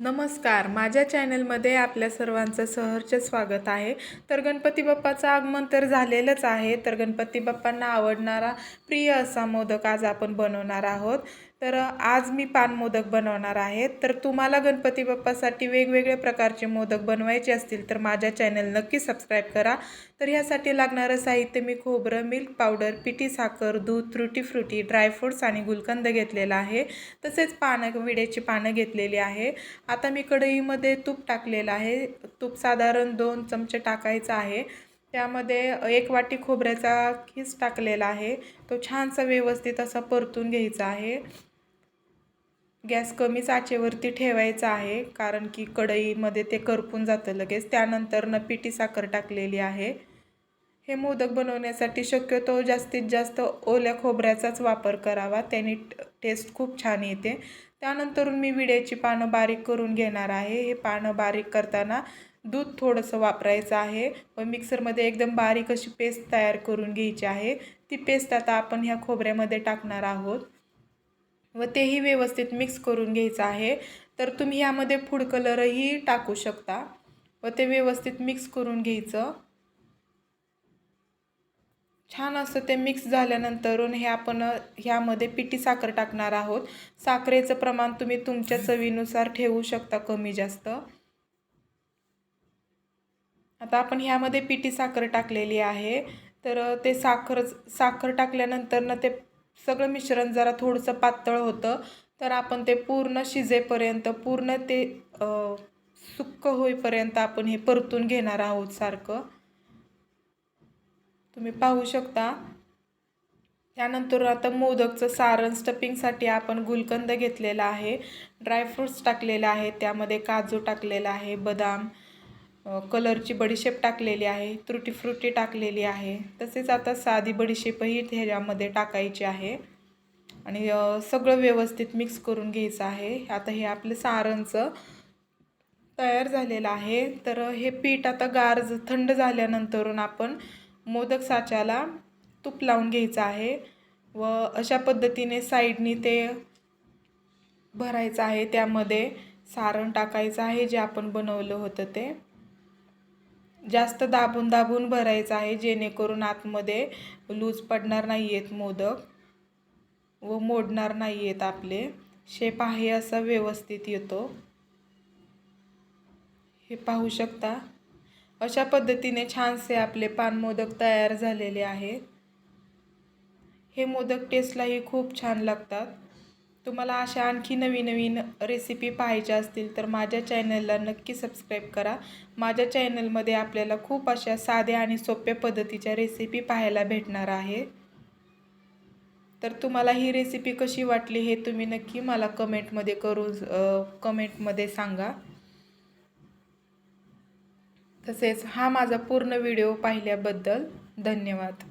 नमस्कार. माझ्या चॅनलमध्ये आपल्या सर्वांचं सहर्ष स्वागत आहे. तर गणपती बाप्पाचं आगमन तर झालेलंच आहे. तर गणपती बाप्पांना आवडणारा प्रिय असा मोदक आज आपण बनवणार आहोत. तर आज मी पान मोदक बनवणार आहे. तर तुम्हाला गणपती बाप्पासाठी वेगवेगळ्या प्रकारचे मोदक बनवायचे असतील तर माझ्या चॅनल नक्की सबस्क्राईब करा. तर ह्यासाठी लागणारं साहित्य मी खोबरं मिल्क पावडर पिठी साखर दूध त्रुटी फ्रुटी ड्रायफ्रूट्स आणि गुलकंद घेतलेला आहे. तसेच पानं विड्याची पानं घेतलेली आहे. आता मी कढईमध्ये तूप टाकलेलं आहे. तूप साधारण दोन चमचे टाकायचं आहे. त्यामध्ये एक वाटी खोबऱ्याचा खीस टाकलेला आहे. तो छानसा व्यवस्थित असा परतून घ्यायचा आहे. गॅस कमी आचेवरती ठेवायचा आहे कारण की कढईमध्ये ते करपून जातं लगेच. त्यानंतर न पिठी साखर टाकलेली आहे. हे मोदक बनवण्यासाठी शक्यतो जास्तीत जास्त ओल्या खोबऱ्याचाच वापर करावा. त्याने टेस्ट खूप छान येते. त्यानंतरून मी विड्याची पानं बारीक करून घेणार आहे. हे पानं बारीक करताना दूध थोडंसं वापरायचं आहे. व मिक्सरमध्ये एकदम बारीक अशी पेस्ट तयार करून घ्यायची आहे. ती पेस्ट आता आपण ह्या खोबऱ्यामध्ये टाकणार आहोत. व तेही व्यवस्थित मिक्स करून घ्यायचं आहे. तर तुम्ही यामध्ये फूड कलरही टाकू शकता. व ते व्यवस्थित मिक्स करून घ्यायचं. छान असं ते मिक्स झाल्यानंतरून हे आपण ह्यामध्ये पिठी साखर टाकणार आहोत. साखरेचं प्रमाण तुम्ही तुमच्या चवीनुसार ठेवू शकता कमी जास्त. आता आपण ह्यामध्ये पिठी साखर टाकलेली आहे. तर ते साखर साखर टाकल्यानंतर ना ते सगळं मिश्रण जरा थोडंसं पातळ होतं. तर आपण ते पूर्ण शिजेपर्यंत पूर्ण ते सुक्क होईपर्यंत आपण हे परतून घेणार आहोत सारखं. तुम्ही पाहू शकता. त्यानंतर आता मोदकचं सारण स्टपिंगसाठी आपण गुलकंद घेतलेला आहे. ड्रायफ्रूट्स टाकलेला आहे त्यामध्ये काजू टाकलेला आहे बदाम कलरची बडीशेप टाकलेली आहे त्रुटी फ्रुटी टाकलेली आहे. तसेच आता साधी बडीशेपही ह्याच्यामध्ये टाकायची आहे. आणि सगळं व्यवस्थित मिक्स करून घ्यायचं आहे. आता हे आपलं सारणचं तयार झालेलं आहे. तर हे पीठ आता गार थंड झाल्यानंतरून आपण मोदक साच्याला तूप लावून घ्यायचं आहे. व अशा पद्धतीने साईडनी ते भरायचं आहे. त्यामध्ये सारण टाकायचं आहे जे आपण बनवलं होतं ते. जास्त दाबून दाबून भरायचं आहे जेणेकरून आतमध्ये लूज पडणार नाही आहेत मोदक व मोडणार नाही आहेत आपले. शेप आहे असा व्यवस्थित येतो. हे पाहू शकता. अशा पद्धतीने छानसे आपले पान मोदक तयार झालेले आहेत. हे मोदक टेस्टलाही खूप छान लागतात. तुम्हाला अशा आणखी नवीन नवीन रेसिपी पाहायच्या असतील तर माझ्या चॅनलला नक्की सबस्क्राईब करा. माझ्या चॅनलमध्ये आपल्याला खूप अशा साध्या आणि सोप्या पद्धतीच्या रेसिपी पाहायला भेटणार आहे. तर तुम्हाला ही रेसिपी कशी वाटली हे तुम्ही नक्की मला कमेंटमध्ये करू कमेंटमध्ये सांगा. तसेच हा माझा पूर्ण व्हिडिओ पाहिल्याबद्दल धन्यवाद.